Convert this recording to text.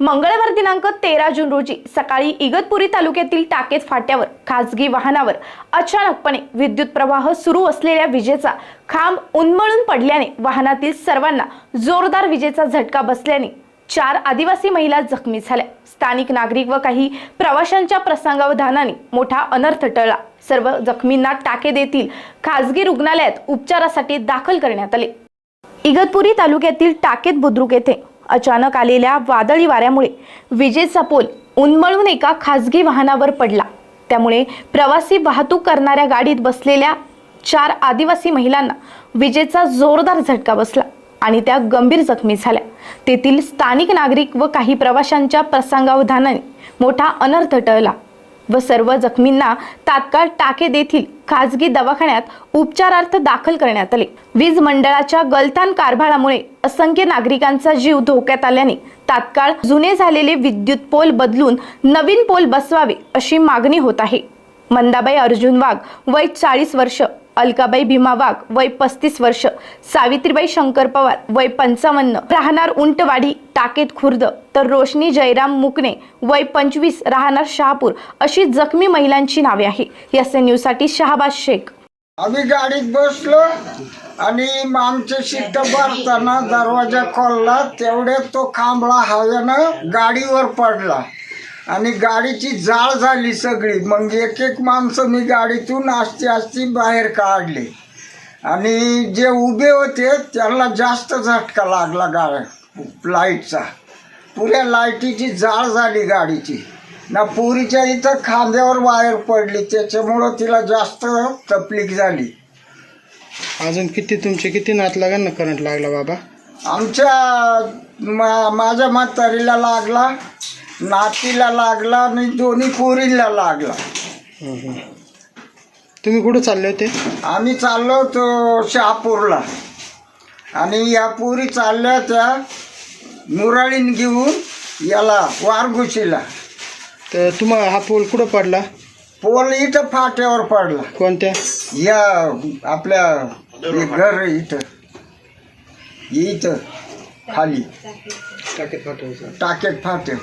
मंगळवार दिनांक तेरा जून रोजी सकाळी इगतपुरी तालुक्यातील टाकेत फाट्यावर खासगी वाहनावर अचानकपणे विद्युत प्रवाह सुरू असलेल्या विजेचा खांब उन्मळून पडल्याने वाहनातील सर्वांना जोरदार विजेचा झटका बसल्याने चार आदिवासी महिला जखमी झाल्या. स्थानिक नागरिक व काही प्रवाशांच्या प्रसंगावधानाने मोठा अनर्थ टळला. सर्व जखमींना टाके देतील खासगी रुग्णालयात उपचारासाठी दाखल करण्यात आले. इगतपुरी तालुक्यातील टाकेत बुद्रुक येथे अचानक आलेल्या वादळी वाऱ्यामुळे विजेचा पोल उन्मळून एका खासगी वाहनावर पडला. त्यामुळे प्रवासी वाहतूक करणाऱ्या गाडीत बसलेल्या चार आदिवासी महिलांना विजेचा जोरदार झटका बसला आणि त्या गंभीर जखमी झाल्या. तेथील स्थानिक नागरिक व काही प्रवाशांच्या प्रसंगावधानाने मोठा अनर्थ टळला. व सर्व जखमींना तात्काळ टाके देथील खाजगी दवाखान्यात उपचारार्थ दाखल करण्यात आले. वीज मंडळाच्या गलथान कारभारामुळे असंख्य नागरिकांचा जीव धोक्यात आल्याने तात्काळ जुने झालेले विद्युत पोल बदलून नवीन पोल बसवावे अशी मागणी होत आहे. मंदाबाई अर्जुन वाघ वय चाळीस वर्ष. अलकाबाई भीमा वाघ वय पस्तीस वर्ष. सावित्रीबाई शंकर पवार वय पंचावन्न. राहणार उंटवाडी टाकेत खुर्द. तर रोशनी जयराम मुकणे वय पंचवीस. राहणार शहापूर. अशी जखमी महिलांची नावे आहे एस एन न्यूजसाठी शहाबाज शेख. आम्ही गाडीत बसलो आणि आमचे शिट्ट भरताना दरवाजा खोलला. तेवढ्यात तो खांबळा हवेनं गाडीवर पडला. आणि गाडीची जाळ झाली सगळी. मग एक एक माणसं मी गाडीतून आस्ती आस्ती बाहेर काढले. आणि जे उभे होते त्यांना जास्त झटका लागला गाड्या लाईटचा. पुऱ्या लाईटीची जाळ झाली गाडीची. ना पुरीच्या इथं खांद्यावर वायर पडली त्याच्यामुळं तिला जास्त तकलीफ झाली. अजून किती तुमचे किती नात लागेल ना करंट लागला बाबा? आमच्या मा माझ्या म्हातारीला लागला. नातीला लागला आणि दोन्ही पोरीला लागला. तुम्ही कुठं चालले होते? आम्ही चाललो होतो शहापूरला. आणि या पुरी चालल्या त्या मुराळीन घेऊन याला वारगुशीला तर तुम्हाला हा पूल कुठं पडला? पोल इथं फाट्यावर पडला. कोणत्या? या आपल्या हे घर इथं. इथं खाली. टाकेत फाटे